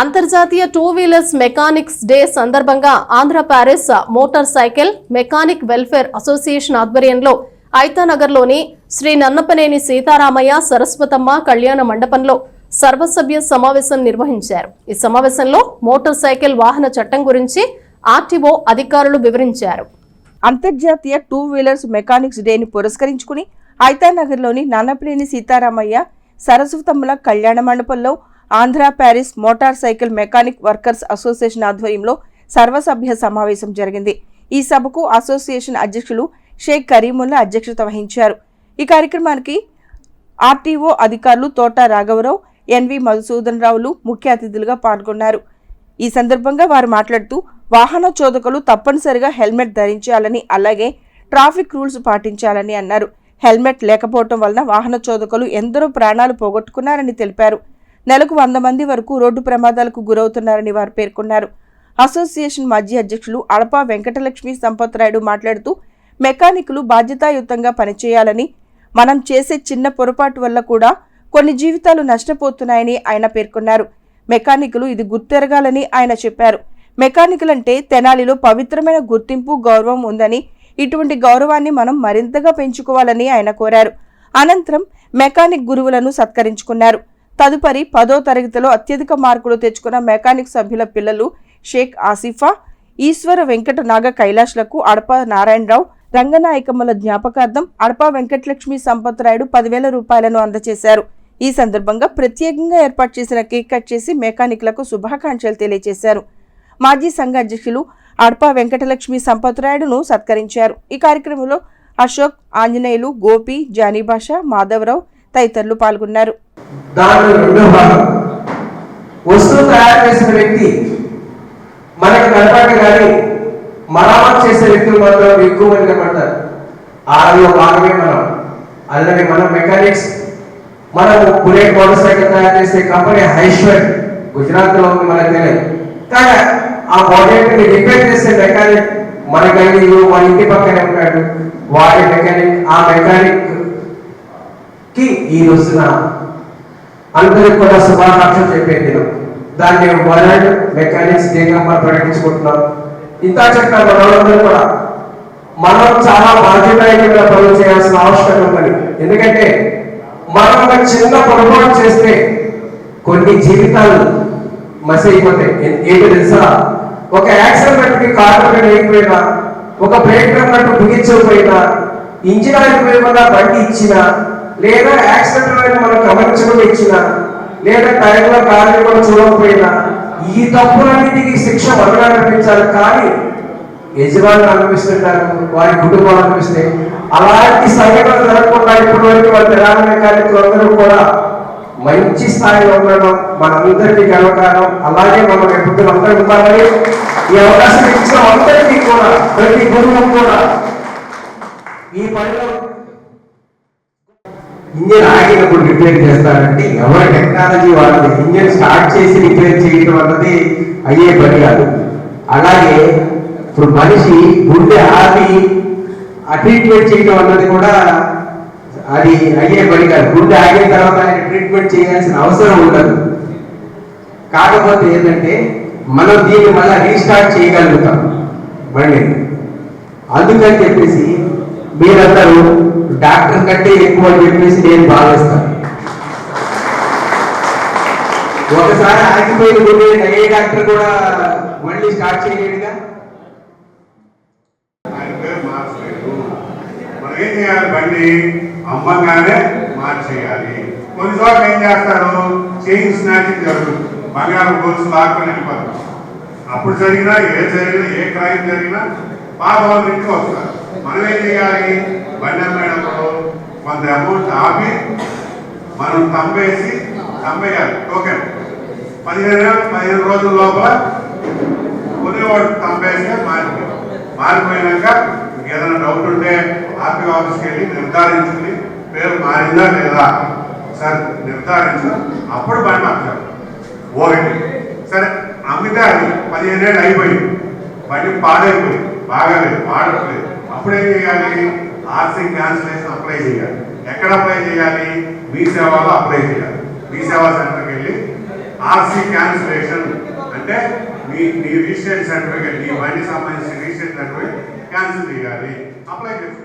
అంతర్జాతీయ two wheelers mechanics day సందర్భంగా Andhra Paris motor cycle mechanic welfare association ఆధ్వర్యంలో ఐతానగర్లోని శ్రీ నన్నపనేని సీతారామయ్య సరస్వతమ్మ కళ్యాణ మండపంలో సర్వసభ్య సమావేశం నిర్వహించారు. ఈ సమావేశంలో మోటార్ సైకిల్ వాహన చట్టం గురించి ఆర్టీఓ అధికారులు వివరించారు. అంతర్జాతీయ టూ వీలర్స్ మెకానిక్స్ డేని పురస్కరించుకుని ఐతానగర్లోని నాన్నపనేని సీతారామయ్య సరస్వతమ్మల కళ్యాణ మండపంలో Andhra Paris motor cycle mechanic workers association ఆధ్వర్యంలో సర్వసభ్య సమావేశం జరిగింది. ఈ సభకు అసోసియేషన్ అధ్యక్షులు షేక్ కరీముల్లా అధ్యక్షత వహించారు. ఈ కార్యక్రమానికి ఆర్టీఓ అధికారులు తోట రాఘవరావు ఎన్వి మధుసూదన్ రావులు ముఖ్య అతిథులుగా పాల్గొన్నారు. ఈ సందర్భంగా వారు మాట్లాడుతూ వాహన చోదకులు తప్పనిసరిగా హెల్మెట్ ధరించాలని అలాగే ట్రాఫిక్ రూల్స్ పాటించాలని అన్నారు. హెల్మెట్ లేకపోవటం వలన వాహన చోదకులు ఎందరో ప్రాణాలు పోగొట్టుకున్నారని తెలిపారు. నెలకు వంద మంది వరకు రోడ్డు ప్రమాదాలకు గురవుతున్నారని వారు పేర్కొన్నారు. అసోసియేషన్ మాజీ అధ్యక్షులు అడపా వెంకటలక్ష్మి సంపత్రాయుడు మాట్లాడుతూ మెకానికులు బాధ్యతాయుతంగా పనిచేయాలని మనం చేసే చిన్న పొరపాటు వల్ల కూడా కొన్ని జీవితాలు నష్టపోతున్నాయని ఆయన పేర్కొన్నారు. మెకానికులు ఇది గుర్తెరగాలని ఆయన చెప్పారు. మెకానికల్ అంటే తెనాలిలో పవిత్రమైన గుర్తింపు గౌరవం ఉందని ఇటువంటి గౌరవాన్ని మనం మరింతగా పెంచుకోవాలని ఆయన కోరారు. అనంతరం మెకానిక్ గురువులను సత్కరించుకున్నారు. తదుపరి పదో తరగతిలో అత్యధిక మార్కులు తెచ్చుకున్న మెకానిక్ సభ్యుల పిల్లలు షేక్ ఆసిఫా ఈశ్వర వెంకట నాగ కైలాష్లకు అడప నారాయణరావు రంగనాయకమ్మల జ్ఞాపకార్థం అడప వెంకటలక్ష్మి సంపత్రాయుడు పదివేల రూపాయలను అందజేశారు. ఈ సందర్భంగా ప్రత్యేకంగా ఏర్పాటు చేసిన కేక్ కట్ చేసి మెకానిక్లకు శుభాకాంక్షలు తెలియజేశారు. మాజీ సంఘ అధ్యక్షులు అడప వెంకటలక్ష్మి సంపత్రాయుడును సత్కరించారు. ఈ కార్యక్రమంలో అశోక్ ఆంజనేయులు గోపి జానీభాష మాధవరావు తదితరులు పాల్గొన్నారు. దాంట్లో రెండో భాగం. వస్తువు తయారు చేసిన వ్యక్తి మనకి కనపడక కానీ మరామతు చేసే వ్యక్తులు మాత్రం ఎక్కువ మంది కనపడతారు. ఆరో భాగమే మనం. అలాగే మనం మెకానిక్స్ మనం బుల్లెట్ మోటార్ సైకిల్ తయారు చేసే కంపెనీ హైశ్వర్ గుజరాత్లో ఉంది మనకు తెలియదు. కానీ ఆ మోడల్ని రిపేర్ చేసే మెకానిక్ మన గల్లీలో మా ఇంటి పక్కనే ఉన్నాడు. వాడి మెకానిక్ ఆ మెకానిక్కి ఈ రోజున అందరికి కూడా శుభాకాంక్షలు చెప్పే దినం దాన్ని వరల్డ్ మెకానిక్స్ డేగా మనం ప్రకటించుకుంటున్నాం. ఇంత చెప్పిన మనందరూ కూడా మనం చాలా బాధ్యతాయుతంగా పనులు చేయాల్సిన అవసరం ఉందని ఎందుకంటే మనం ఒక చిన్న పొరపాటు చేస్తే కొన్ని జీవితాలు మసి అయిపోతాయి ఏంటి తెలుసా? ఒక యాక్సిడెంట్కి కారణం అయిపోయినా ఒక బ్రేక్ అన్నట్టు బిగించకపోయినా ఇంజిన్ ఆగిపోయకుండా బండి ఇచ్చినా లేదా యాక్సిడెంట్ అనేది మనం గమనించకుండా ఇచ్చినా లేదా టైంలో కారణం కూడా చూడకపోయినా ఈ తప్పులన్నిటికీ శిక్ష మనగా అనిపించాలి కానీ యజమానులు అనిపిస్తుంటారు వారి కుటుంబాలు అనిపిస్తే అలాంటి సంఘటన జరగకుండా ఇప్పటి వరకు వారి తెలంగాణ మెకానికులు కూడా మంచి స్థాయిలో ఉండడం మనందరికీ గర్వకారం అలాగే మనం ఎప్పుడు అందరూ ఉంటామని ఈ అవకాశం ఇచ్చిన అందరికీ కూడా ప్రతి గురువు కూడా ఈ పనిలో ఇంజన్ ఆగినప్పుడు రిపేర్ చేస్తారంటే ఎవరి టెక్నాలజీ వాళ్ళది? ఇంజన్ స్టార్ట్ చేసి రిపేర్ చేయడం అన్నది అయ్యే పని కాదు. అలాగే ఇప్పుడు మనిషి గుండె ఆపి ఆ ట్రీట్మెంట్ చేయడం అన్నది కూడా అది అయ్యే పని కాదు. గుండె ఆగిన తర్వాత ఆయన ట్రీట్మెంట్ చేయాల్సిన అవసరం ఉండదు. కాకపోతే ఏంటంటే మనం దీన్ని మళ్ళీ రీస్టార్ట్ చేయగలుగుతాం. బండి. అందుకని చెప్పేసి మీరందరూ డాక్టర్ కంటే ఎక్కువ అని చెప్పేసి నేను భావిస్తాను ఒకసారి ఆగిపోయిన ఏ డాక్టర్ కూడా మళ్ళీ స్టార్ట్ చేయలేడుగా? పేరు ఏం చేయాలి బండి? అమ్మంగానే మార్చేయాలి. కొన్ని చోట్ల ఏం చేస్తారు? చైన్ స్నాచింగ్ జరుగుతుంది. బంగారం గొలుసు లాక్కుని వెళ్ళిపోతారు అప్పుడు జరిగినా ఏ జరిగినా ఏ క్రైమ్ జరిగినా పాత వాళ్ళ ఇంటికి వస్తారు. మనం ఏం చేయాలి బండి అమ్మేటప్పుడు కొంత అమౌంట్ ఆపి మనం తమ్మేసి తమ్మేయాలి టోకెన్ పదిహేను పదిహేను రోజుల లోపల కొనేవాడు తమ్మేస్తే మారిపోయి మారిపోయాక ఏదైనా డౌట్ ఉంటే ఆర్టీ ఆఫీస్కి వెళ్ళి నిర్ధారించుకుని పేరు మారిందా లేదా సరే నిర్ధారించు. అప్పుడు బండి అమ్మారు ఒకటి సరే అమ్మితే అది పదిహేను ఏళ్ళు అయిపోయింది. బండి పాడైపోయింది. బాగలేదు వాడట్లేదు అప్పుడు ఏం చేయాలి? ఆర్సీ క్యాన్సిలేషన్ అప్లై చేయాలి. ఎక్కడ అప్లై చేయాలి? మీ సేవలో అప్లై చేయాలి. మీ సేవా సెంటర్కి వెళ్ళి ఆర్సీ క్యాన్సిలేషన్ అంటే మీ మీ రిజిస్ట్రేషన్ సర్టిఫికేట్ మీ బండి సంబంధించిన రిజిస్ట్రేషన్ సర్టిఫికేట్ క్యాన్సిల్ చేయాలి. అప్లై చేసుకోవాలి.